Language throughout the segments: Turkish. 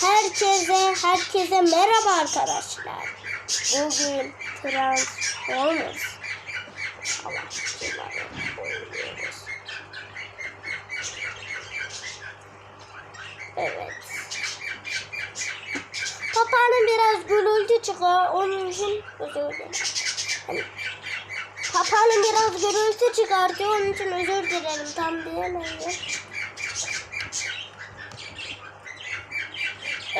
Herkese, herkese merhaba arkadaşlar. Bugün Transformers savaşçıları oynuyoruz. Evet. Papağanın biraz gürültü çıkıyor. Onun için özür dilerim. Hani, papağanın biraz gürültü çıkartıyor. Onun için özür dilerim. Tam diyemedim.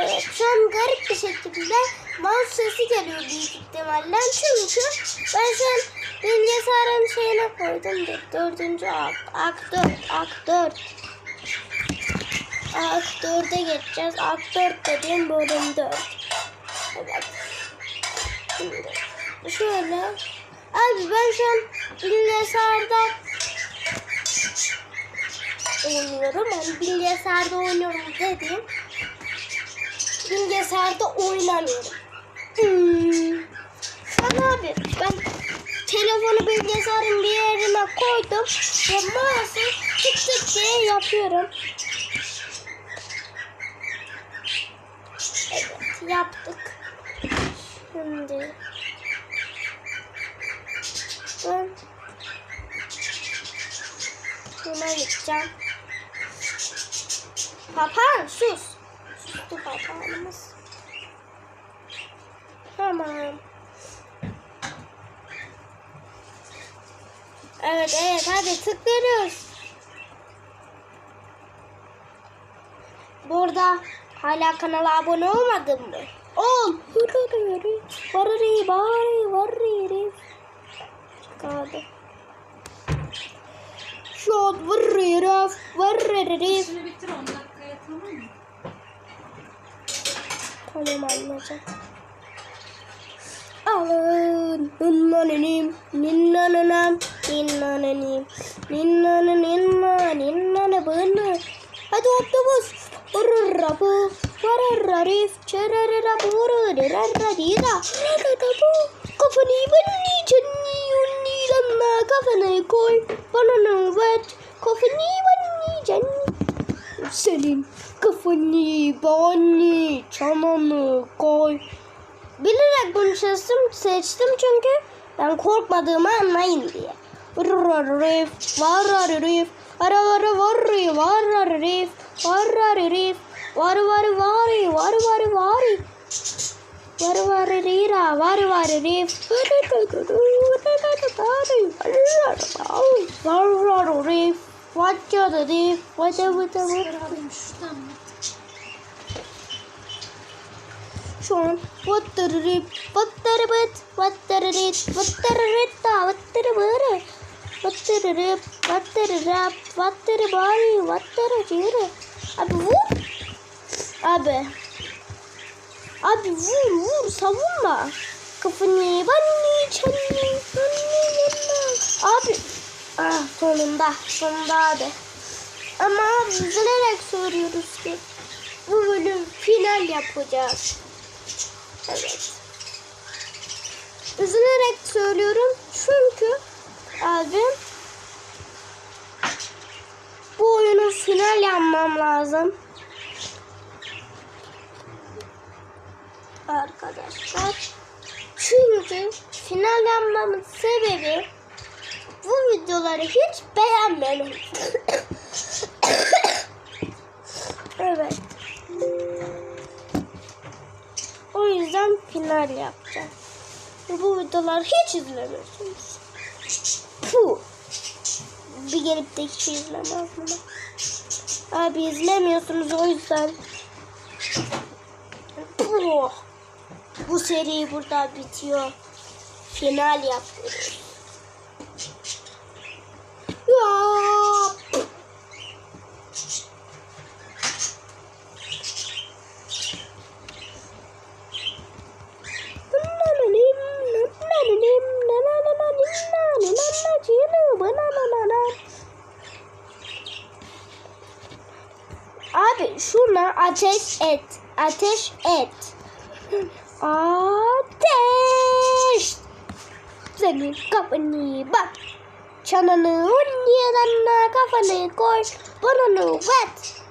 Evet, şu an garip bir şekilde mouse sesi geliyor büyük ihtimalle. Çünkü ben şu an bilgisayarın şeyine koydum. Dördüncü akt, akt dört, akt dört. Akt dörde geçeceğiz. Akt dört dediğim bölüm dört. Evet. Şimdi şöyle. Abi ben şu an bilgisayarda oynuyorum. Yani bilgisayarda oynuyorum dediğim bilgisayarda oynamıyorum. Hmm. Ben abi ben telefonu bilgisayarın bir yerine koydum ve mouse'u tık tık diye yapıyorum. Evet yaptık. Şimdi ben buna gideceğim. Papağan sus bu bardağımız. Tamam. Evet evet hadi tıklıyoruz. Burada hala kanala abone olmadın mı? Ol. Varri varri varri. Kaldı. Şot varri raf varri. Şunu bitir 10 dakikaya tamam mı? kalem alınacak. Alın. Ninnanenim. Ninnanenem. Ninnanenim. Ninnaneninna. Ninnane bınna. Hadi otobüs. Ururrabu. Varararif. Çerararaburu. Rerarradira. Rerarrabu. Kafanı bınni. Çenni. Unni. Lanna. Kafanı koy. Bana ne vet. Kafanı bınni. Çenni. Selim. Cacophony, Bonnie, Çamanı, Koy. Bilerek konuşasım seçtim çünkü ben korkmadığımı anlayın diye. Rırırırif, vararırif, ara vara varri, vararırif, vararırif, var var vari, var var vari. Var var rira, var var rif, var var rif, var. What you do? What you do? Şuradan mı? Şu an what the rip, what the rip, what the rip, what the rip, what the rip, what the rip, what the rap, what the body, what the. Abi vur. Abi. Abi vur vur savunma. Kafanı banni çanni banni yanına. Abi ah sonunda sonunda abi ama üzülerek soruyoruz ki bu bölüm final yapacağız. Evet. Üzülerek söylüyorum çünkü abi bu oyunu final yapmam lazım. Arkadaşlar. Çünkü final yapmamın sebebi bu videoları hiç beğenmemem. evet. O yüzden final yapacağım. Bu videoları hiç izlemiyorsunuz. Puh. Bir gelip de hiç izlemez bunu. Abi izlemiyorsunuz o yüzden. Puh. Bu seri burada bitiyor. Final yapıyoruz. Abi şuna ateş et. Ateş et. Ateş. Senin kafanı bak. Çananı unyadanına kafanı koy. Burnunu wet.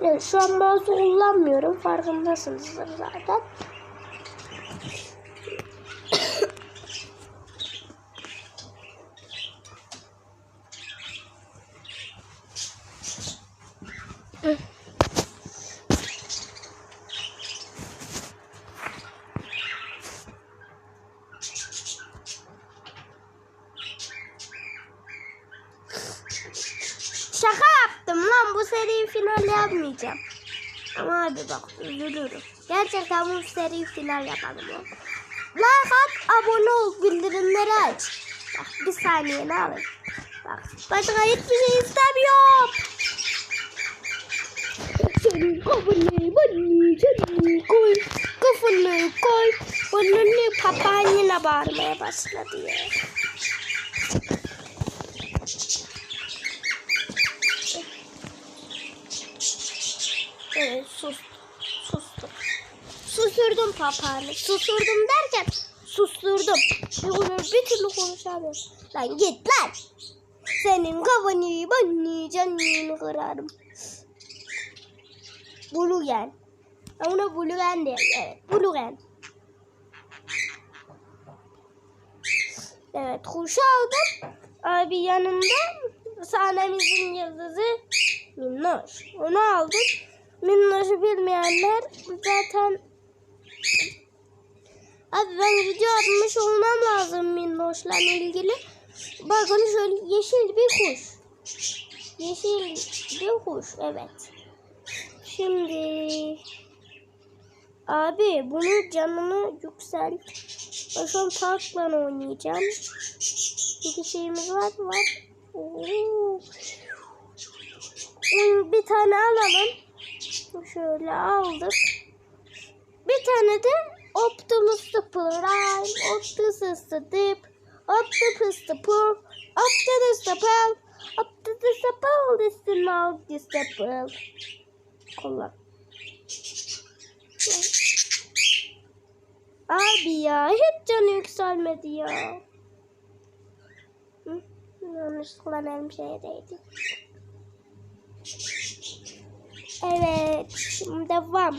Evet, şu an mouse kullanmıyorum. Farkındasınızdır zaten. Şaka yaptım lan bu seriyi final yapmayacağım. Ama hadi bak üzülürüm. Gerçekten bu seriyi final yapalım ya. Like at, abone ol, bildirimleri aç. Bak bir saniye ne alın. Bak başka hiçbir şey istemiyorum. Senin kafanı bana canını koy. Kafanı koy. Bana ne papanyana bağırmaya başladı ya. Evet sus. Sustum. Susurdum papağanı. Susurdum derken susturdum. Bir, konu- bir türlü konuşamıyorum. Lan git lan. Senin kafanı bani canını kırarım. Bulugen. Ona bulugen diyor. Evet bulugen. Evet kuşu aldım. Abi yanımda sahnemizin yıldızı Minnoş. Onu aldım. Minnoş'u bilmeyenler zaten Abi ben video atmış olmam lazım Minnoş'la ilgili. Bakın şöyle yeşil bir kuş. Yeşil bir kuş evet. Şimdi abi bunu canını yükselt. Ben şu an tankla oynayacağım. İki şeyimiz var? Var. Oo. Bir tane alalım. Şöyle aldık. Bir tane de Optimus Prime, Optimus Dip, Optimus Pur, Optimus Pearl, Optimus Pearl is the Optimus Pearl. Kullan. Abi ya hiç canı yükselmedi ya. Hı? Yanlışlıkla benim şeye değdi. Evet, şimdi devam.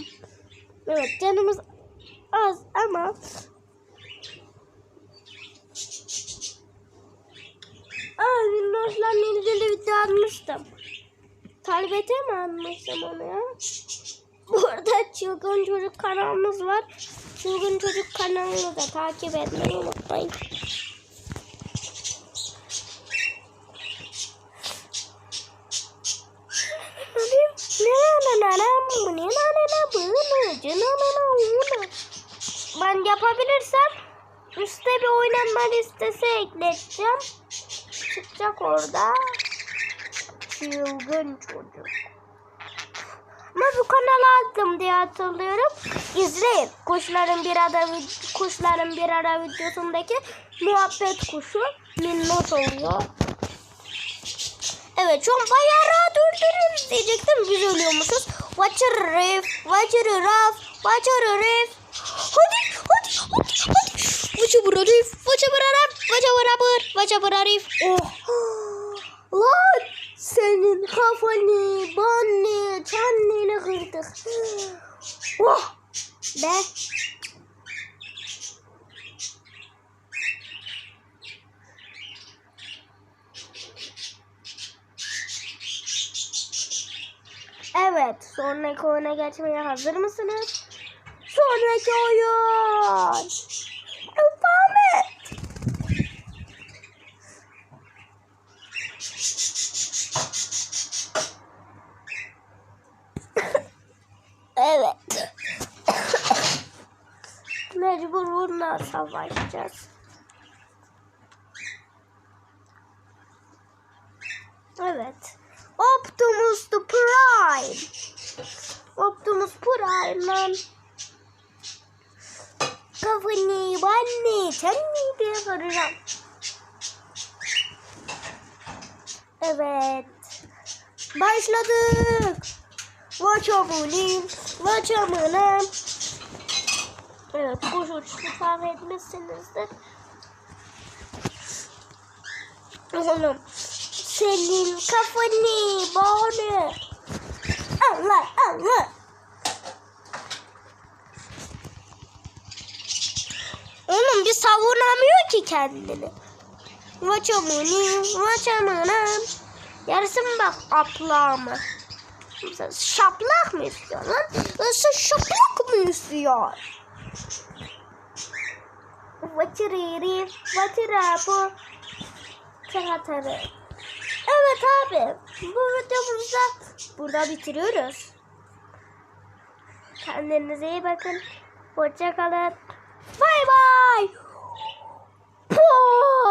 Evet, canımız az ama Aa, Windows'la ilgili video atmıştım. Talbete mi almıştım onu ya? Bu arada Çılgın Çocuk kanalımız var. Çılgın Çocuk kanalını da takip etmeyi unutmayın. Yapabilirsem üstte bir oynanma listesi ekleteceğim. Çıkacak orada. Çılgın çocuk. Ama bu kanalı attım diye hatırlıyorum. İzleyin. Kuşların bir ara kuşların bir ara videosundaki muhabbet kuşu minnoş oluyor. Evet an bayağı rahat öldürürüz diyecektim. Biz ölüyormuşuz. Watch a riff, watch a raf, watch a riff. Hadi, hadi, hadi, hadi. Watch a riff, watch a raf, watch a rubber, watch a riff. Oh. Lan senin kafanı, banını, çannını kırdık. Oh. Be. Evet, sonraki oyuna geçmeye hazır mısınız? Sonraki oyun. Devam et. evet. Mecbur bununla savaşacağız. Evet. Optimus the Prime. Optimus Prime'la kafanı ben sen diye soracağım. Evet. Başladık. Vaçamunim, vaçamınım. Evet, kuş uçuşu fark etmişsinizdir. Oğlum, senin kafanı bağlı. Allah Vur. Oğlum bir savunamıyor ki kendini. Vaçamını, vaçamını. Yarısı mı bak aplağımı. Şaplak mı istiyor lan? Sen şaplak mı istiyor? Vatıriri, vatıra bu. Kağıtarı. Evet abi. Bu videomuzda burada bitiriyoruz. Kendinize iyi bakın. Hoşça kalın. Bay bay. Puh.